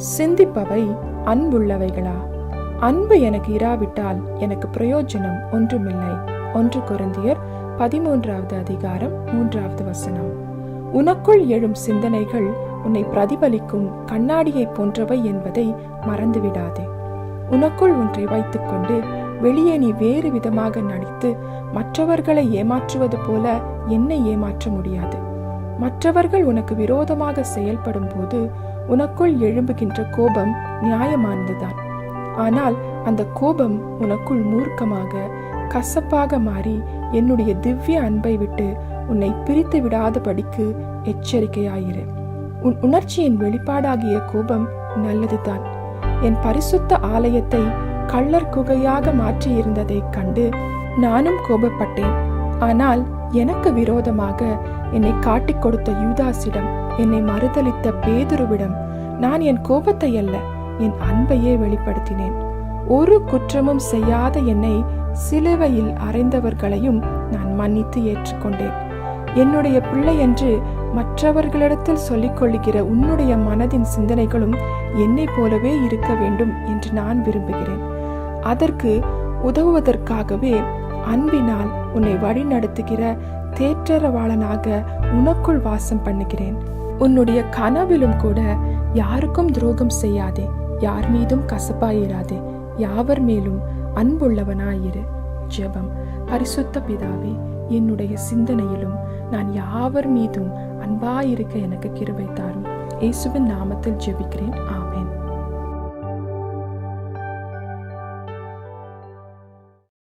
சிந்திப்பவை அன்புள்ளவைகளா? அன்பு எனக்கு இராவிட்டால் எனக்கு பிரயோஜனம் ஒன்றுமில்லை. ஒன்று கொரிந்தியர் பதிமூன்றாவது அதிகாரம் மூன்றாவது வசனம். உனக்குள் எழும் சிந்தனைகள் உன்னை பிரதிபலிக்கும் கண்ணாடியை போன்றவை என்பதை மறந்துவிடாதே. உனக்குள் ஒன்றை வைத்துக்கொண்டு வெளியே நீ வேறு விதமாக நடித்து மற்றவர்களை ஏமாற்றுவது போல என்னை ஏமாற்ற முடியாது. மற்றவர்கள் உனக்கு விரோதமாக செயல்படும் போது உனக்குள் எழும்புகின்ற கோபம் நியாயமானதுதான். ஆனால் அந்த கோபம் உனக்குள் மூர்க்கமாக கசப்பாக மாறி என்னுடைய திவ்ய அன்பை விட்டு உன்னை பிரித்து விடாதபடிக்கு எச்சரிக்கையாயிரு. உன் உணர்ச்சியின் வெளிப்பாடாகிய கோபம் நல்லதுதான். என் பரிசுத்த ஆலயத்தை கள்ளர் குகையாக மாற்றியிருந்ததைக் கண்டு நானும் கோபப்பட்டேன். ஆனால் எனக்கு விரோதமாக என்னை காட்டிக் கொடுத்த யூதாசிடம் என்னை மறுதளித்த பேதுருவிடம் நான் என் கோபத்தை அல்ல என் அன்பையே வெளிப்படுத்தினேன். ஒரு குற்றமும் செய்யாத என்னை சிலுவையில் அறைந்தவர்களையும் நான் மன்னித்து ஏற்றுக்கொண்டேன். என்னுடைய பிள்ளை என்று மற்றவர்களிடத்தில் சொல்லிக்கொள்ளுகிற உன்னுடைய மனதின் சிந்தனைகளும் என்னை போலவே இருக்க வேண்டும் என்று நான் விரும்புகிறேன். அதற்கு உதவுவதற்காகவே அன்பினால் உன்னை வழிநடத்துகிற தேற்றரவாளனாக உனக்குள் வாசம் பண்ணுகிறேன். உன்னுடைய கனவிலும் கூட யாருக்கும் துரோகம் செய்யாதே. யார் மீதும் கசப்பாயிராதே யாவர் மேலும் அன்புள்ளவனாயிரு. ஜெபம். பரிசுத்த பிதாவே என்னுடைய சிந்தனையிலும் நான் யாவர் மீதும் அன்பாயிருக்க எனக்கு கிருபை தாரும். இயேசுவின் நாமத்தில் ஜெபிக்கிறேன். ஆ